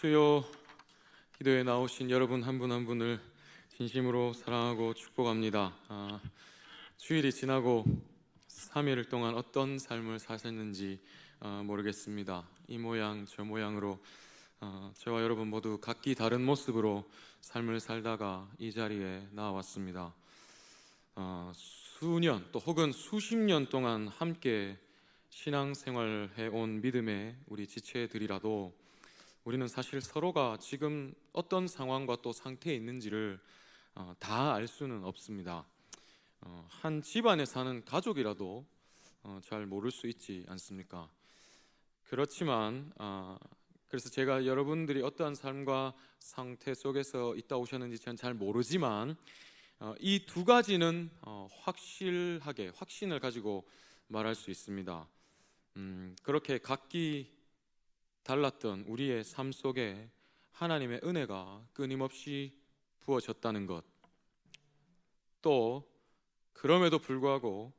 수요 기도에 나오신 여러분 한분한 분을 진심으로 사랑하고 축복합니다. 아, 주일이 지나고 3일 동안 어떤 삶을 사셨는지 아, 모르겠습니다. 이 모양 저 모양으로 아, 저와 여러분 모두 각기 다른 모습으로 삶을 살다가 이 자리에 나왔습니다. 아, 수년 또 혹은 수십 년 동안 함께 신앙생활 해 온 믿음의 우리 지체들이라도 우리는 사실 서로가 지금 어떤 상황과 또 상태에 있는지를 어, 다알 수는 없습니다. 어, 한 집안에 사는 가족이라도 어, 잘 모를 수 있지 않습니까? 그렇지만 아, 그래서 제가 여러분들이 어떠한 삶과 상태 속에서 있다 오셨는지 저는 잘 모르지만 이두 가지는 어, 확실하게 확신을 가지고 말할 수 있습니다. 음, 그렇게 각기 달랐던 우리의 삶 속에 하나님의 은혜가 끊임없이 부어졌다는 것. 또 그럼에도 불구하고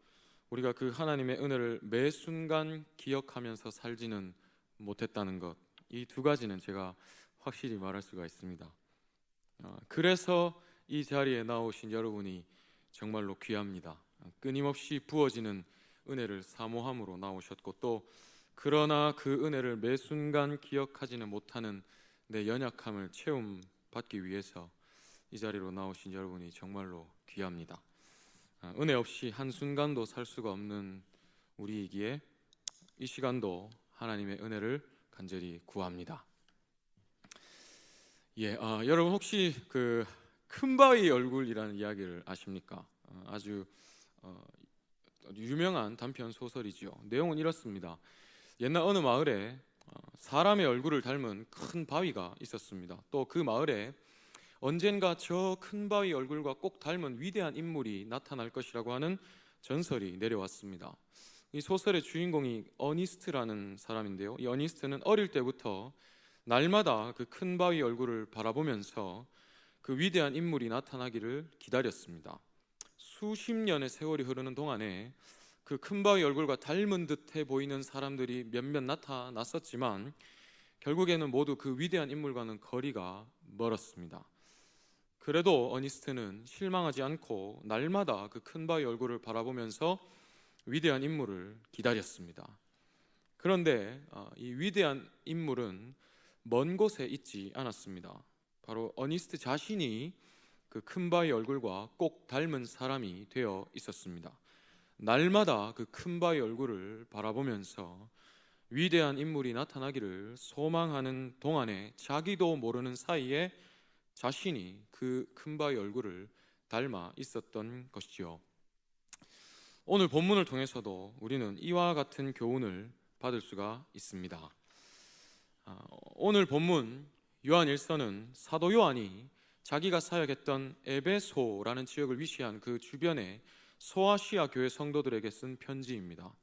우리가 그 하나님의 은혜를 매 순간 기억하면서 살지는 못했다는 것. 이 두 가지는 제가 확실히 말할 수가 있습니다. 어, 그래서 이 자리에 나오신 여러분이 정말로 귀합니다. 끊임없이 부어지는 은혜를 사모함으로 나오셨고 또 그러나 그 은혜를 매 순간 기억하지는 못하는 내 연약함을 채움 받기 위해서 이 자리로 나오신 여러분이 정말로 귀합니다. 아, 은혜 없이 한 순간도 살 수가 없는 우리이기에 이 시간도 하나님의 은혜를 간절히 구합니다. 예, 아, 여러분 혹시 그 큰바위 얼굴이라는 이야기를 아십니까? 어, 아주 어, 유명한 단편 소설이지요. 내용은 이렇습니다. 옛날 어느 마을에 어, 사람의 얼굴을 닮은 큰 바위가 있었습니다. 또 그 마을에 언젠가 저 큰 바위 얼굴과 꼭 닮은 위대한 인물이 나타날 것이라고 하는 전설이 내려왔습니다. 이 소설의 주인공이 어니스트라는 사람인데요. 이 어니스트는 어릴 때부터 날마다 그 큰 바위 얼굴을 바라보면서 그 위대한 인물이 나타나기를 기다렸습니다. 수십 년의 세월이 흐르는 동안에 그 큰 바위 얼굴과 닮은 듯해 보이는 사람들이 몇몇 나타났었지만 결국에는 모두 그 위대한 인물과는 거리가 멀었습니다. 그래도 어니스트는 실망하지 않고 날마다 그 큰 바위 얼굴을 바라보면서 위대한 인물을 기다렸습니다. 그런데 어, 이 위대한 인물은 먼 곳에 있지 않았습니다. 바로 어니스트 자신이 그 큰 바위 얼굴과 꼭 닮은 사람이 되어 있었습니다. 날마다 그 큰 바위 얼굴을 바라보면서 위대한 인물이 나타나기를 소망하는 동안에 자기도 모르는 사이에 자신이 그 큰 바위 얼굴을 닮아 있었던 것이지요. 오늘 본문을 통해서도 우리는 이와 같은 교훈을 받을 수가 있습니다. 아, 오늘 본문 요한 일서는 사도 요한이 자기가 사역했던 에베소라는 지역을 위시한 그 주변에 소아시아 교회 성도들에게 쓴 편지입니다.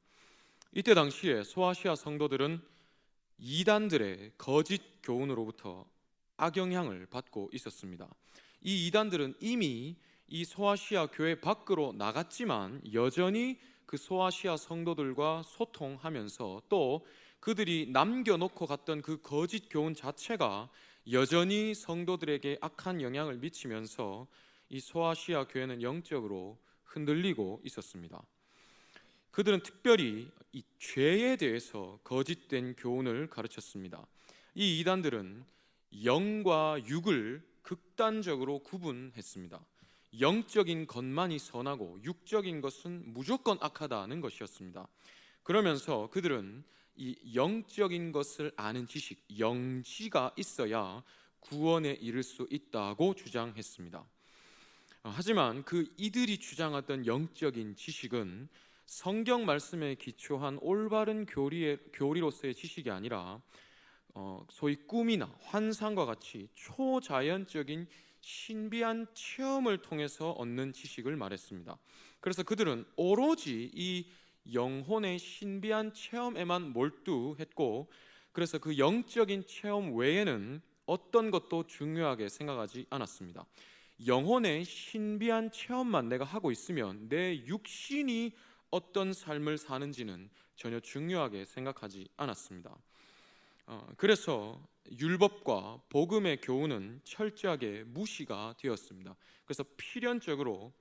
이때 당시에 소아시아 성도들은 이단들의 거짓 교훈으로부터 악영향을 받고 있었습니다. 이 이단들은 이미 이 소아시아 교회 밖으로 나갔지만 여전히 그 소아시아 성도들과 소통하면서 또 그들이 남겨놓고 갔던 그 거짓 교훈 자체가 여전히 성도들에게 악한 영향을 미치면서 이 소아시아 교회는 영적으로 흔들리고 있었습니다. 그들은 특별히 이 죄에 대해서 거짓된 교훈을 가르쳤습니다. 이 이단들은 영과 육을 극단적으로 구분했습니다. 영적인 것만이 선하고 육적인 것은 무조건 악하다는 것이었습니다. 그러면서 그들은 이 영적인 것을 아는 지식, 영지가 있어야 구원에 이를 수 있다고 주장했습니다. 어, 하지만 그 이들이 주장하던 영적인 지식은 성경 말씀에 기초한 올바른 교리의, 교리로서의 지식이 아니라 어, 소위 꿈이나 환상과 같이 초자연적인 신비한 체험을 통해서 얻는 지식을 말했습니다. 그래서 그들은 오로지 이 영혼의 신비한 체험에만 몰두했고 그래서 그 영적인 체험 외에는 어떤 것도 중요하게 생각하지 않았습니다. 영혼의 신비한 체험만 내가 하고 있으면 내 육신이 어떤 삶을 사는지는 전혀 중요하게 생각하지 않았습니다. 어, 그래서 율법과 복음의 교훈은 철저하게 무시가 되었습니다. 그래서 필연적으로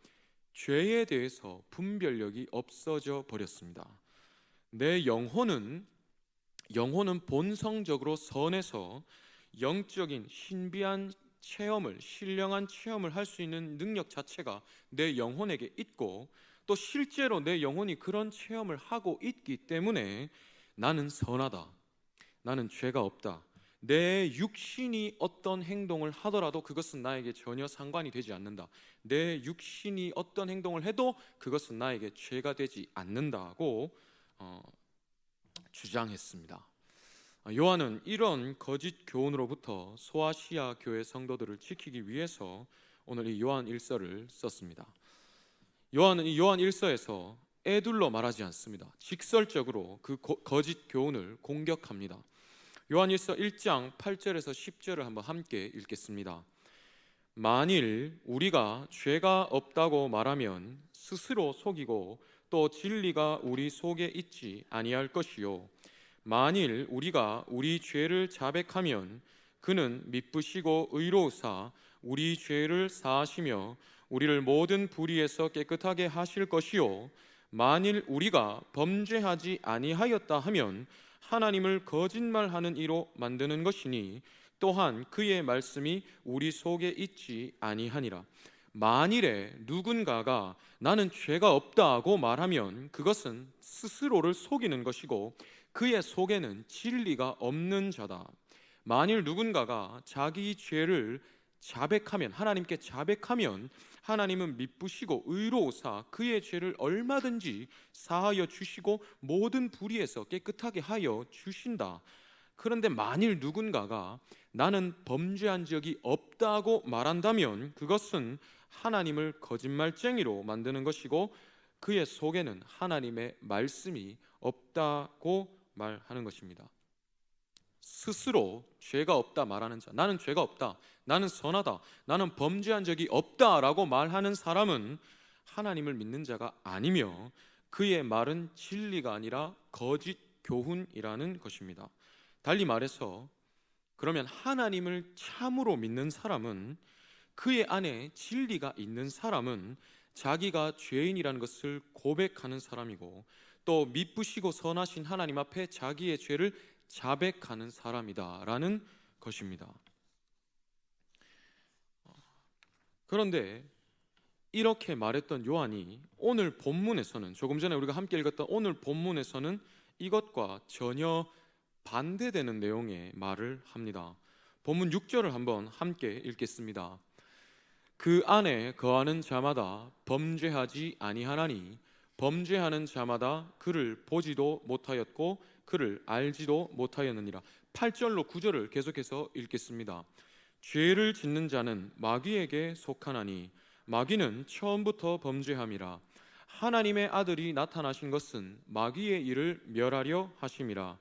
죄에 대해서 분별력이 없어져 버렸습니다. 내 영혼은 영혼은 본성적으로 선해서 영적인 신비한 체험을 신령한 체험을 할 수 있는 능력 자체가 내 영혼에게 있고 또 실제로 내 영혼이 그런 체험을 하고 있기 때문에 나는 선하다. 나는 죄가 없다. 내 육신이 어떤 행동을 하더라도 그것은 나에게 전혀 상관이 되지 않는다. 내 육신이 어떤 행동을 해도 그것은 나에게 죄가 되지 않는다고 어, 주장했습니다. 요한은 이런 거짓 교훈으로부터 소아시아 교회 성도들을 지키기 위해서 오늘 이 요한 1서를 썼습니다. 요한은 이 요한 1서에서 애둘러 말하지 않습니다. 직설적으로 그 거짓 교훈을 공격합니다. 요한 일서 1장 8절에서 10절을 한번 함께 읽겠습니다. 만일 우리가 죄가 없다고 말하면 스스로 속이고 또 진리가 우리 속에 있지 아니할 것이요 만일 우리가 우리 죄를 자백하면 그는 미쁘시고 의로우사 우리 죄를 사하시며 우리를 모든 불의에서 깨끗하게 하실 것이요. 만일 우리가 범죄하지 아니하였다 하면 하나님을 거짓말하는 이로 만드는 것이니 또한 그의 말씀이 우리 속에 있지 아니하니라. 만일에 누군가가 나는 죄가 없다고 말하면 그것은 스스로를 속이는 것이고 그의 속에는 진리가 없는 자다. 만일 누군가가 자기 죄를 자백하면 하나님께 자백하면 하나님은 미쁘시고 의로우사 그의 죄를 얼마든지 사하여 주시고 모든 불의에서 깨끗하게 하여 주신다. 그런데 만일 누군가가 나는 범죄한 적이 없다고 말한다면 그것은 하나님을 거짓말쟁이로 만드는 것이고 그의 속에는 하나님의 말씀이 없다고 말하는 것입니다. 스스로 죄가 없다 말하는 자, 나는 죄가 없다, 나는 선하다, 나는 범죄한 적이 없다라고 말하는 사람은 하나님을 믿는 자가 아니며 그의 말은 진리가 아니라 거짓 교훈이라는 것입니다. 달리 말해서 그러면 하나님을 참으로 믿는 사람은 그의 안에 진리가 있는 사람은 자기가 죄인이라는 것을 고백하는 사람이고 또 미쁘시고 선하신 하나님 앞에 자기의 죄를 자백하는 사람이다라는 것입니다. 그런데 이렇게 말했던 요한이 오늘 본문에서는 조금 전에 우리가 함께 읽었던 오늘 본문에서는 이것과 전혀 반대되는 내용의 말을 합니다. 본문 6절을 한번 함께 읽겠습니다. 그 안에 거하는 자마다 범죄하지 아니하나니 범죄하는 자마다 그를 보지도 못하였고 그를 알지도 못하였느니라. 8절로 9절을 계속해서 읽겠습니다. 죄를 짓는 자는 마귀에게 속하나니 마귀는 처음부터 범죄함이라. 하나님의 아들이 나타나신 것은 마귀의 일을 멸하려 하심이라.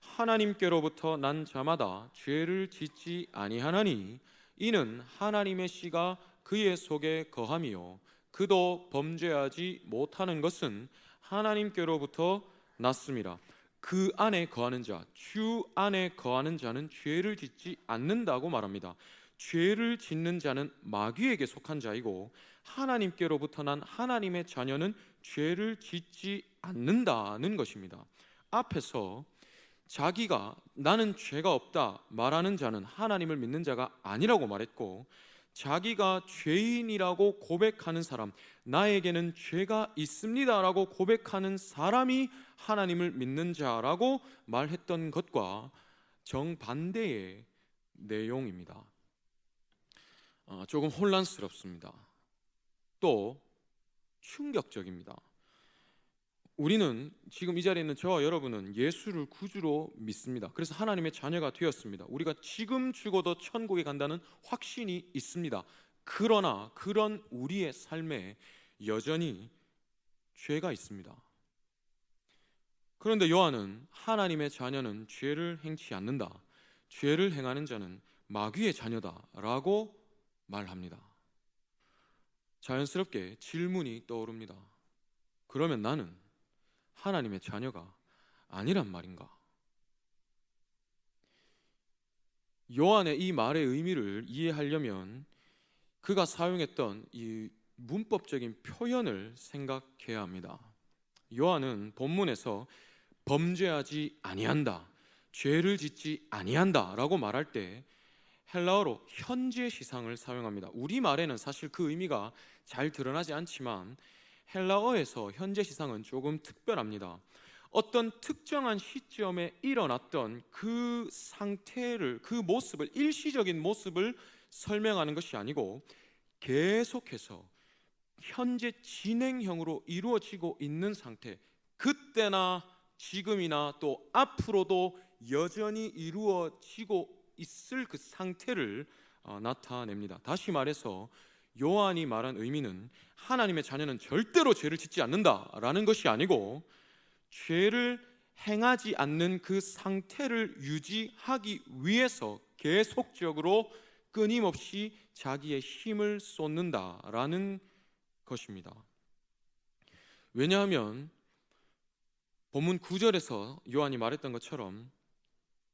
하나님께로부터 난 자마다 죄를 짓지 아니하나니 이는 하나님의 씨가 그의 속에 거함이요 그도 범죄하지 못하는 것은 하나님께로부터 났습니다. 그 안에 거하는 자, 주 안에 거하는 자는 죄를 짓지 않는다고 말합니다. 죄를 짓는 자는 마귀에게 속한 자이고 하나님께로부터 난 하나님의 자녀는 죄를 짓지 않는다는 것입니다. 앞에서 자기가 나는 죄가 없다 말하는 자는 하나님을 믿는 자가 아니라고 말했고 자기가 죄인이라고 고백하는 사람, 나에게는 죄가 있습니다라고 고백하는 사람이 하나님을 믿는 자라고 말했던 것과 정반대의 내용입니다. 어, 조금 혼란스럽습니다. 또 충격적입니다. 우리는 지금 이 자리에 있는 저와 여러분은 예수를 구주로 믿습니다. 그래서 하나님의 자녀가 되었습니다. 우리가 지금 죽어도 천국에 간다는 확신이 있습니다. 그러나 그런 우리의 삶에 여전히 죄가 있습니다. 그런데 요한은 하나님의 자녀는 죄를 행치 않는다. 죄를 행하는 자는 마귀의 자녀다라고 말합니다. 자연스럽게 질문이 떠오릅니다. 그러면 나는 하나님의 자녀가 아니란 말인가? 요한의 이 말의 의미를 이해하려면 그가 사용했던 이 문법적인 표현을 생각해야 합니다. 요한은 본문에서 범죄하지 아니한다, 죄를 짓지 아니한다라고 말할 때 헬라어로 현재 시상을 사용합니다. 우리 말에는 사실 그 의미가 잘 드러나지 않지만 헬라어에서 현재 시상은 조금 특별합니다. 어떤 특정한 시점에 일어났던 그 상태를 그 모습을 일시적인 모습을 설명하는 것이 아니고 계속해서 현재 진행형으로 이루어지고 있는 상태 그때나 지금이나 또 앞으로도 여전히 이루어지고 있을 그 상태를 어, 나타냅니다. 다시 말해서 요한이 말한 의미는 하나님의 자녀는 절대로 죄를 짓지 않는다라는 것이 아니고 죄를 행하지 않는 그 상태를 유지하기 위해서 계속적으로 끊임없이 자기의 힘을 쏟는다라는 것입니다. 왜냐하면 본문 9절에서 요한이 말했던 것처럼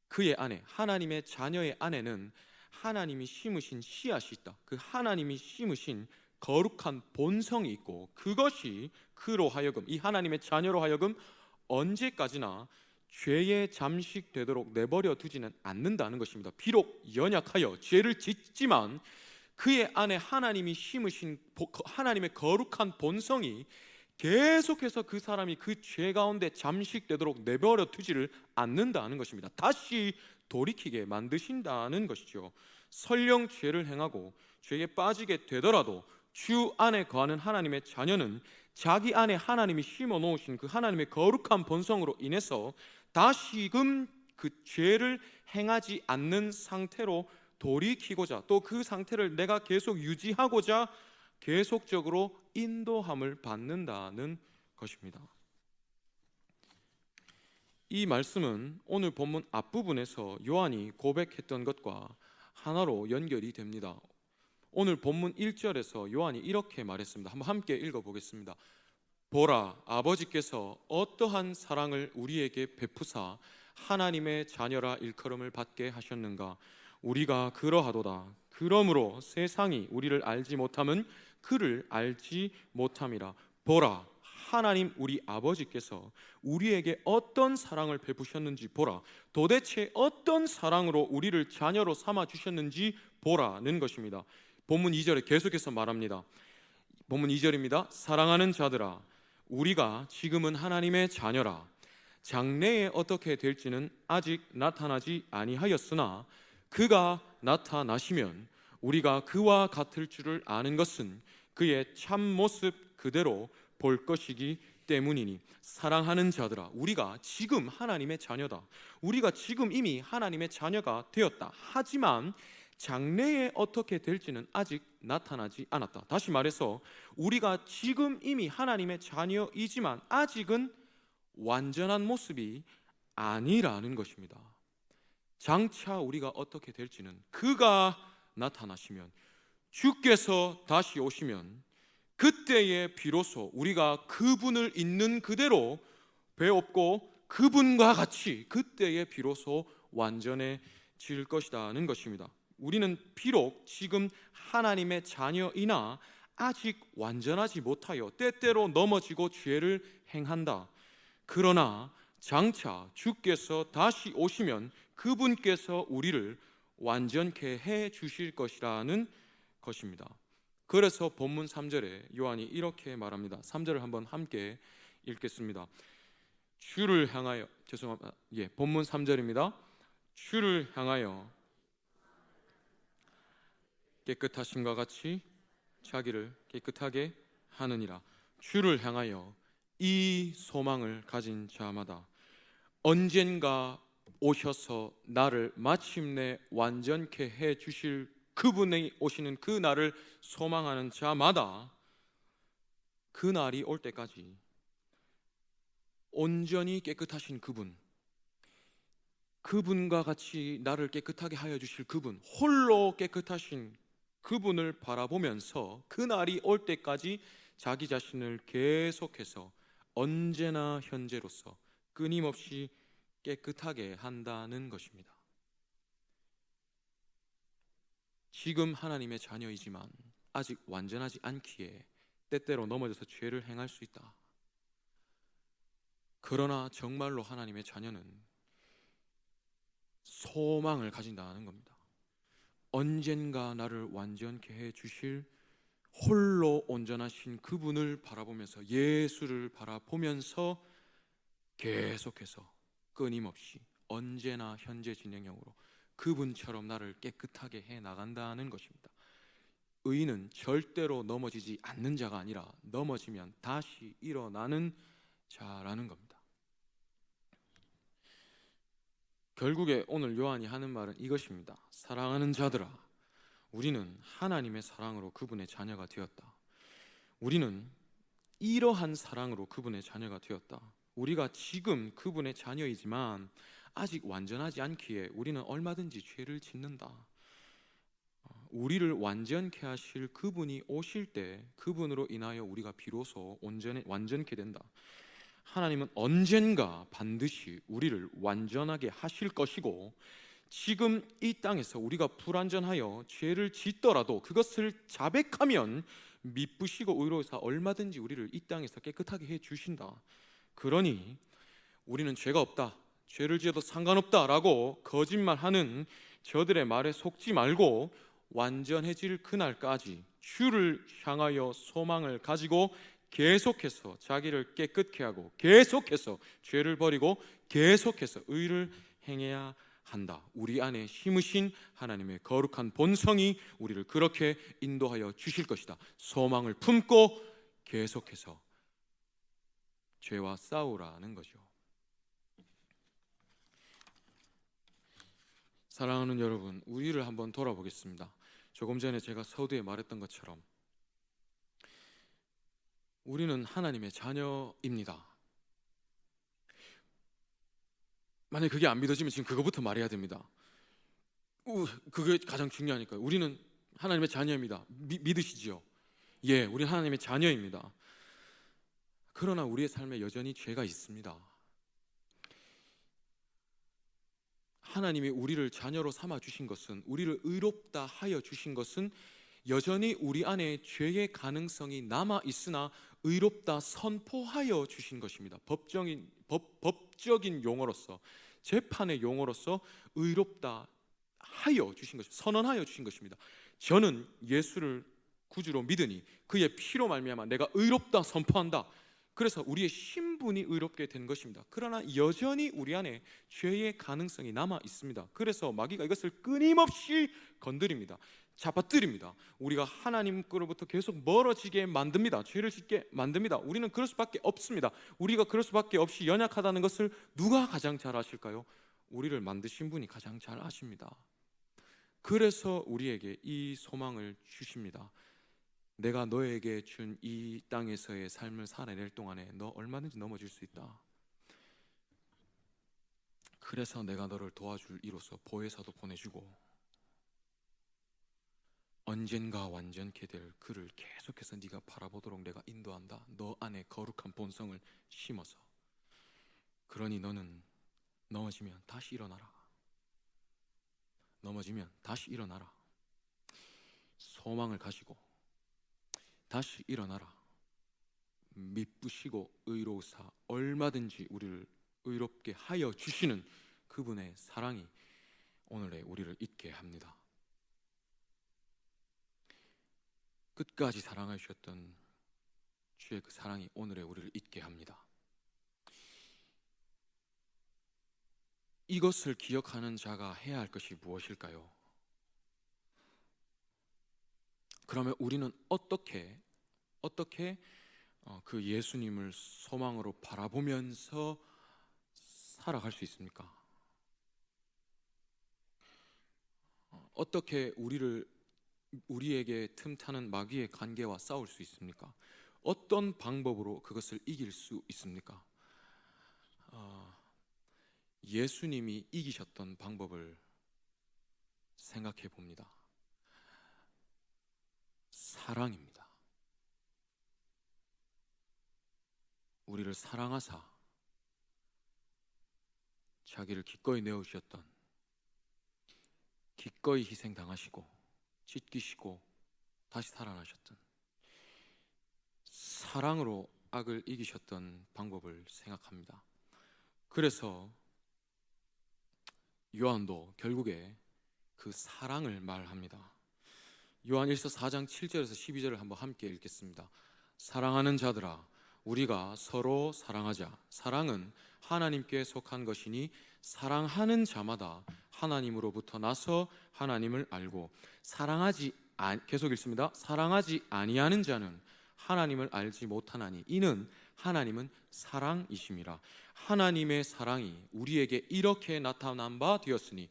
그의 아내, 하나님의 자녀의 아내는 하나님이 심으신 씨앗이 있다. 그 하나님이 심으신 거룩한 본성이 있고 그것이 그로 하여금 이 하나님의 자녀로 하여금 언제까지나 죄에 잠식되도록 내버려 두지는 않는다는 것입니다. 비록 연약하여 죄를 짓지만 그의 안에 하나님이 심으신 하나님의 거룩한 본성이 계속해서 그 사람이 그 죄 가운데 잠식되도록 내버려 두지를 않는다는 것입니다. 다시 돌이키게 만드신다는 것이죠. 설령 죄를 행하고 죄에 빠지게 되더라도 주 안에 거하는 하나님의 자녀는 자기 안에 하나님이 심어 놓으신 그 하나님의 거룩한 본성으로 인해서 다시금 그 죄를 행하지 않는 상태로 돌이키고자 또 그 상태를 내가 계속 유지하고자 계속적으로 인도함을 받는다는 것입니다. 이 말씀은 오늘 본문 앞부분에서 요한이 고백했던 것과 하나로 연결이 됩니다. 오늘 본문 1절에서 요한이 이렇게 말했습니다. 한번 함께 읽어 보겠습니다. 보라 아버지께서 어떠한 사랑을 우리에게 베푸사 하나님의 자녀라 일컬음을 받게 하셨는가 우리가 그러하도다 그러므로 세상이 우리를 알지 못함은 그를 알지 못함이라. 보라 하나님 우리 아버지께서 우리에게 어떤 사랑을 베푸셨는지 보라. 도대체 어떤 사랑으로 우리를 자녀로 삼아 주셨는지 보라는 것입니다. 본문 2절에 계속해서 말합니다. 본문 2절입니다. 사랑하는 자들아 우리가 지금은 하나님의 자녀라. 장래에 어떻게 될지는 아직 나타나지 아니하였으나 그가 나타나시면 우리가 그와 같을 줄을 아는 것은 그의 참 모습 그대로 볼 것이기 때문이니 사랑하는 자들아 우리가 지금 하나님의 자녀다 우리가 지금 이미 하나님의 자녀가 되었다 하지만 장래에 어떻게 될지는 아직 나타나지 않았다. 다시 말해서 우리가 지금 이미 하나님의 자녀이지만 아직은 완전한 모습이 아니라는 것입니다. 장차 우리가 어떻게 될지는 그가 나타나시면 주께서 다시 오시면 그때에 비로소 우리가 그분을 있는 그대로 배웠고 그분과 같이 그때에 비로소 완전해질 것이다는 것입니다. 우리는 비록 지금 하나님의 자녀이나 아직 완전하지 못하여 때때로 넘어지고 죄를 행한다. 그러나 장차 주께서 다시 오시면 그분께서 우리를 완전케 해 주실 것이라는 것입니다. 그래서 본문 3절에 요한이 이렇게 말합니다. 3절을 한번 함께 읽겠습니다. 주를 향하여 죄송합니다. 예, 본문 3절입니다. 주를 향하여 깨끗하심과 같이 자기를 깨끗하게 하느니라 주를 향하여 이 소망을 가진 자마다 언젠가 오셔서 나를 마침내 완전케 해 주실 그분이 오시는 그 날을 소망하는 자마다 그 날이 올 때까지 온전히 깨끗하신 그분 그분과 같이 나를 깨끗하게 하여 주실 그분 홀로 깨끗하신 그분을 바라보면서 그 날이 올 때까지 자기 자신을 계속해서 언제나 현재로서 끊임없이 깨끗하게 한다는 것입니다. 지금 하나님의 자녀이지만 아직 완전하지 않기에 때때로 넘어져서 죄를 행할 수 있다. 그러나 정말로 하나님의 자녀는 소망을 가진다는 겁니다. 언젠가 나를 완전케 해 주실 홀로 온전하신 그분을 바라보면서 예수를 바라보면서 계속해서 끊임없이 언제나 현재 진행형으로 그분처럼 나를 깨끗하게 해 나간다는 것입니다. 의인은 절대로 넘어지지 않는 자가 아니라 넘어지면 다시 일어나는 자라는 겁니다. 결국에 오늘 요한이 하는 말은 이것입니다. 사랑하는 자들아, 우리는 하나님의 사랑으로 그분의 자녀가 되었다. 우리는 이러한 사랑으로 그분의 자녀가 되었다. 우리가 지금 그분의 자녀이지만 아직 완전하지 않기에 우리는 얼마든지 죄를 짓는다. 우리를 완전케 하실 그분이 오실 때 그분으로 인하여 우리가 비로소 온전해, 완전케 된다. 하나님은 언젠가 반드시 우리를 완전하게 하실 것이고 지금 이 땅에서 우리가 불완전하여 죄를 짓더라도 그것을 자백하면 미쁘시고 의로우사 얼마든지 우리를 이 땅에서 깨끗하게 해 주신다. 그러니 우리는 죄가 없다. 죄를 지어도 상관없다라고 거짓말하는 저들의 말에 속지 말고 완전해질 그날까지 주를 향하여 소망을 가지고 계속해서 자기를 깨끗게 하고 계속해서 죄를 버리고 계속해서 의를 행해야 한다. 우리 안에 심으신 하나님의 거룩한 본성이 우리를 그렇게 인도하여 주실 것이다. 소망을 품고 계속해서 죄와 싸우라는 거죠. 사랑하는 여러분, 우리를 한번 돌아보겠습니다. 조금 전에 제가 서두에 말했던 것처럼 우리는 하나님의 자녀입니다. 만약 그게 안 믿어지면 지금 그거부터 말해야 됩니다. 그게 가장 중요하니까요. 우리는 하나님의 자녀입니다. 미, 믿으시지요? 예, 우리 하나님의 자녀입니다. 그러나 우리의 삶에 여전히 죄가 있습니다. 하나님이 우리를 자녀로 삼아 주신 것은 우리를 의롭다 하여 주신 것은 여전히 우리 안에 죄의 가능성이 남아 있으나 의롭다 선포하여 주신 것입니다. 법적인 법, 법적인 용어로서 재판의 용어로서 의롭다 하여 주신 것입니다. 선언하여 주신 것입니다. 저는 예수를 구주로 믿으니 그의 피로 말미암아 내가 의롭다 선포한다. 그래서 우리의 신분이 의롭게 된 것입니다. 그러나 여전히 우리 안에 죄의 가능성이 남아 있습니다. 그래서 마귀가 이것을 끊임없이 건드립니다. 잡아뜨립니다. 우리가 하나님으로부터 계속 멀어지게 만듭니다. 죄를 짓게 만듭니다. 우리는 그럴 수밖에 없습니다. 우리가 그럴 수밖에 없이 연약하다는 것을 누가 가장 잘 아실까요? 우리를 만드신 분이 가장 잘 아십니다. 그래서 우리에게 이 소망을 주십니다. 내가 너에게 준 이 땅에서의 삶을 살아낼 동안에 너 얼마든지 넘어질 수 있다. 그래서 내가 너를 도와줄 이로써 보혜사도 보내주고 언젠가 완전케 될 그를 계속해서 네가 바라보도록 내가 인도한다. 너 안에 거룩한 본성을 심어서 그러니 너는 넘어지면 다시 일어나라. 넘어지면 다시 일어나라. 소망을 가지고 다시 일어나라. 미쁘시고 의로우사 얼마든지 우리를 의롭게 하여 주시는 그분의 사랑이 오늘의 우리를 있게 합니다. 끝까지 사랑하셨던 주의 그 사랑이 오늘의 우리를 있게 합니다. 이것을 기억하는 자가 해야 할 것이 무엇일까요? 그러면 우리는 어떻게 어떻게 어, 그 예수님을 소망으로 바라보면서 살아갈 수 있습니까? 어, 어떻게 우리를 우리에게 틈타는 마귀의 관계와 싸울 수 있습니까? 어떤 방법으로 그것을 이길 수 있습니까? 어, 예수님이 이기셨던 방법을 생각해 봅니다. 사랑입니다. 우리를 사랑하사 자기를 기꺼이 내어주셨던 기꺼이 희생당하시고 찢기시고 다시 살아나셨던 사랑으로 악을 이기셨던 방법을 생각합니다. 그래서 요한도 결국에 그 사랑을 말합니다. 요한 1서 4장 7절에서 12절을 한번 함께 읽겠습니다. 사랑하는 자들아 우리가 서로 사랑하자. 사랑은 하나님께 속한 것이니 사랑하는 자마다 하나님으로부터 나서 하나님을 알고 사랑하지 안, 계속 읽습니다. 사랑하지 아니하는 자는 하나님을 알지 못하나니 이는 하나님은 사랑이심이라. 하나님의 사랑이 우리에게 이렇게 나타난 바 되었으니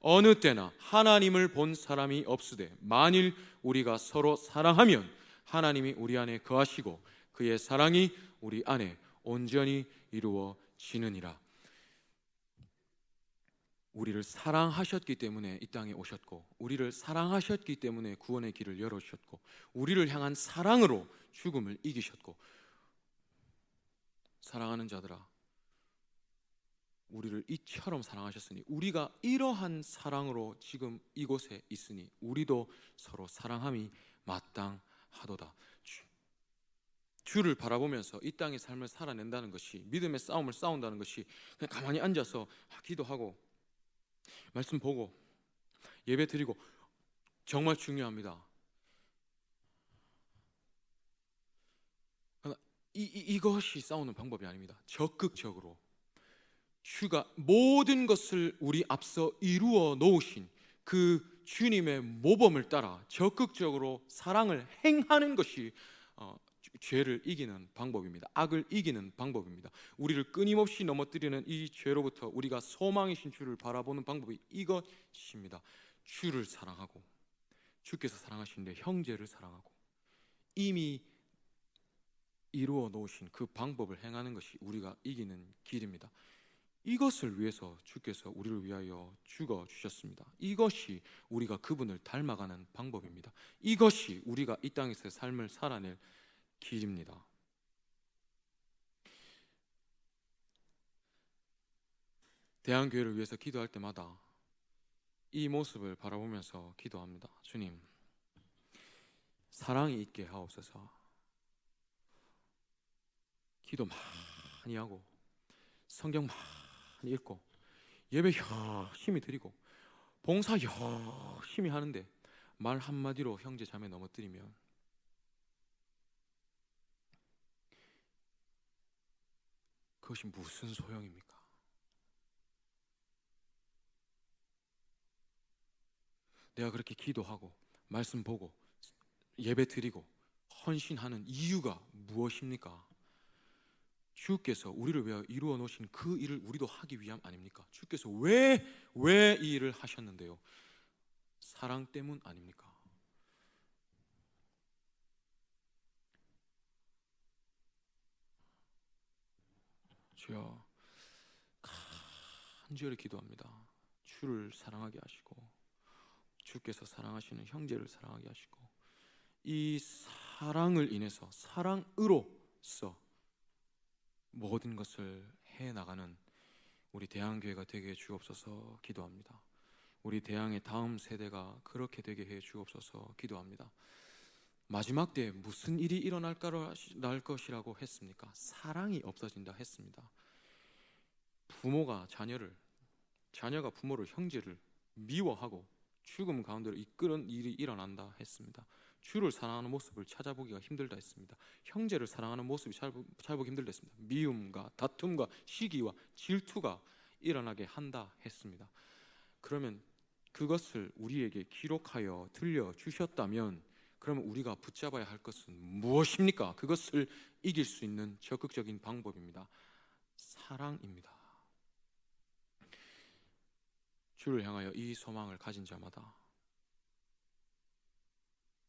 어느 때나 하나님을 본 사람이 없으되 만일 우리가 서로 사랑하면 하나님이 우리 안에 거하시고 그의 사랑이 우리 안에 온전히 이루어지느니라. 우리를 사랑하셨기 때문에 이 땅에 오셨고 우리를 사랑하셨기 때문에 구원의 길을 열어주셨고 우리를 향한 사랑으로 죽음을 이기셨고 사랑하는 자들아 우리를 이처럼 사랑하셨으니 우리가 이러한 사랑으로 지금 이곳에 있으니 우리도 서로 사랑함이 마땅하도다. 주, 를 바라보면서 이 땅의 삶을 살아낸다는 것이 믿음의 싸움을 싸운다는 것이 그냥 가만히 앉아서 기도하고 말씀 보고 예배 드리고 정말 중요합니다. 이, 이, 이것이 싸우는 방법이 아닙니다. 적극적으로 주가 모든 것을 우리 앞서 이루어 놓으신 그 주님의 모범을 따라 적극적으로 사랑을 행하는 것이 어, 죄를 이기는 방법입니다. 악을 이기는 방법입니다. 우리를 끊임없이 넘어뜨리는 이 죄로부터 우리가 소망이신 주를 바라보는 방법이 이것입니다. 주를 사랑하고 주께서 사랑하시는데 형제를 사랑하고 이미 이루어 놓으신 그 방법을 행하는 것이 우리가 이기는 길입니다. 이것을 위해서 주께서 우리를 위하여 죽어 주셨습니다. 이것이 우리가 그분을 닮아가는 방법입니다. 이것이 우리가 이 땅에서 삶을 살아낼 길입니다. 대한교회를 위해서 기도할 때마다 이 모습을 바라보면서 기도합니다. 주님, 사랑이 있게 하옵소서. 기도 많이 하고 성경 많이 읽고 예배 열심히 드리고 봉사 열심히 하는데 말 한마디로 형제 자매 넘어뜨리면 그것이 무슨 소용입니까? 내가 그렇게 기도하고 말씀 보고 예배 드리고 헌신하는 이유가 무엇입니까? 주께서 우리를 위하여 이루어 놓으신 그 일을 우리도 하기 위함 아닙니까? 주께서 왜 왜 이 일을 하셨는데요? 사랑 때문 아닙니까? 주여 간절히 기도합니다. 주를 사랑하게 하시고 주께서 사랑하시는 형제를 사랑하게 하시고 이 사랑을 인해서 사랑으로서 모든 것을 해 나가는 우리 대한교회가 되게 해 주옵소서 기도합니다. 우리 대항의 다음 세대가 그렇게 되게 해 주옵소서 기도합니다. 마지막 때 무슨 일이 일어날 것이라고 했습니까? 사랑이 없어진다 했습니다. 부모가 자녀를 자녀가 부모를 형제를 미워하고 죽음 가운데로 이끄는 일이 일어난다 했습니다. 주를 사랑하는 모습을 찾아보기가 힘들다 했습니다. 형제를 사랑하는 모습이 잘, 잘 보기 힘들다 했습니다. 미움과 다툼과 시기와 질투가 일어나게 한다 했습니다. 그러면 그것을 우리에게 기록하여 들려 주셨다면 그러면 우리가 붙잡아야 할 것은 무엇입니까? 그것을 이길 수 있는 적극적인 방법입니다. 사랑입니다. 주를 향하여 이 소망을 가진 자마다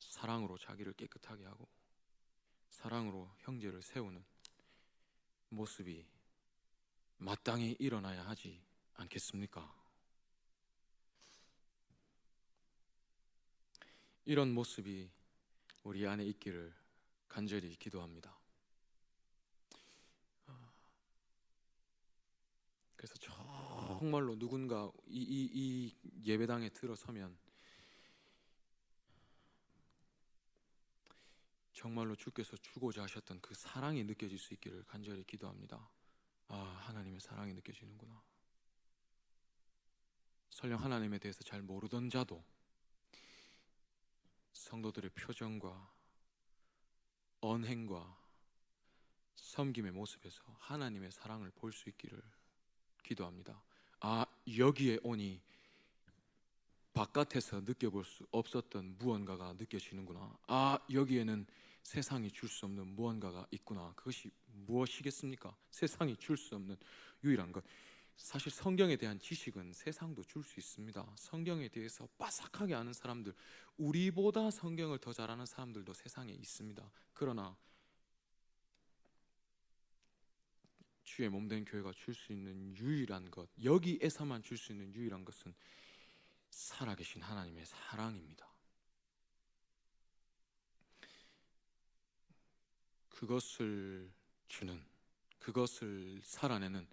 사랑으로 자기를 깨끗하게 하고 사랑으로 형제를 세우는 모습이 마땅히 일어나야 하지 않겠습니까? 이런 모습이 우리 안에 있기를 간절히 기도합니다. 그래서 정말로 누군가 이, 이, 이 예배당에 들어서면 정말로 주께서 주고자 하셨던 그 사랑이 느껴질 수 있기를 간절히 기도합니다. 아, 하나님의 사랑이 느껴지는구나. 설령 하나님에 대해서 잘 모르던 자도 성도들의 표정과 언행과 섬김의 모습에서 하나님의 사랑을 볼 수 있기를 기도합니다. 아, 여기에 오니 바깥에서 느껴볼 수 없었던 무언가가 느껴지는구나. 아, 여기에는 세상이 줄 수 없는 무언가가 있구나. 그것이 무엇이겠습니까? 세상이 줄 수 없는 유일한 것. 사실 성경에 대한 지식은 세상도 줄 수 있습니다. 성경에 대해서 빠삭하게 아는 사람들, 우리보다 성경을 더 잘 아는 사람들도 세상에 있습니다. 그러나 주의 몸된 교회가 줄 수 있는 유일한 것, 여기에서만 줄 수 있는 유일한 것은 살아계신 하나님의 사랑입니다. 그것을 주는, 그것을 살아내는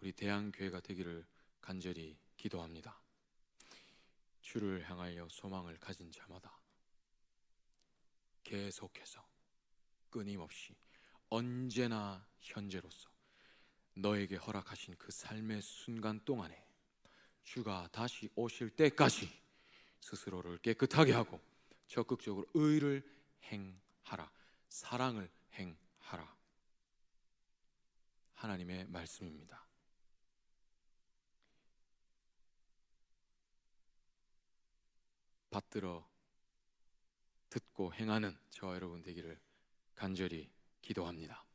우리 대한교회가 되기를 간절히 기도합니다. 주를 향하여 소망을 가진 자마다 계속해서 끊임없이 언제나 현재로서 너에게 허락하신 그 삶의 순간 동안에 주가 다시 오실 때까지 스스로를 깨끗하게 하고 적극적으로 의를 행하라. 사랑을 행하라. 하나님의 말씀입니다. 받들어 듣고 행하는 저와 여러분 되기를 간절히 기도합니다.